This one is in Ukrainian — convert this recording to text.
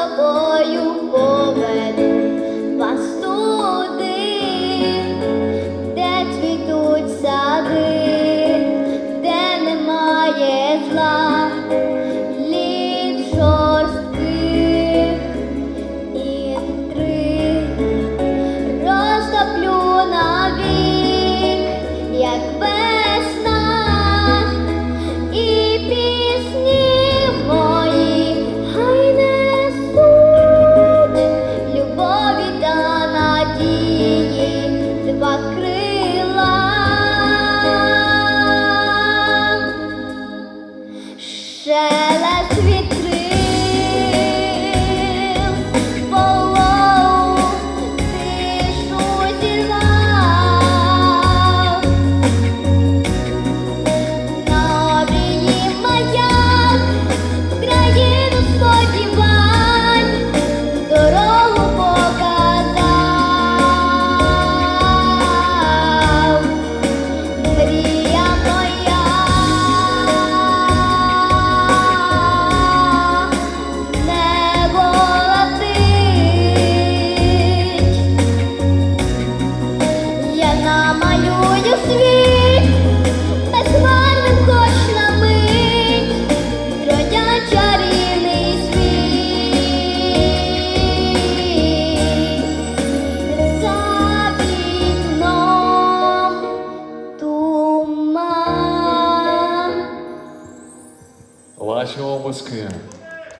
собою поведу вас туди, де цвітуть сади, де немає зла, лід жорстких інтриг, розтоплю навік, як She was clear.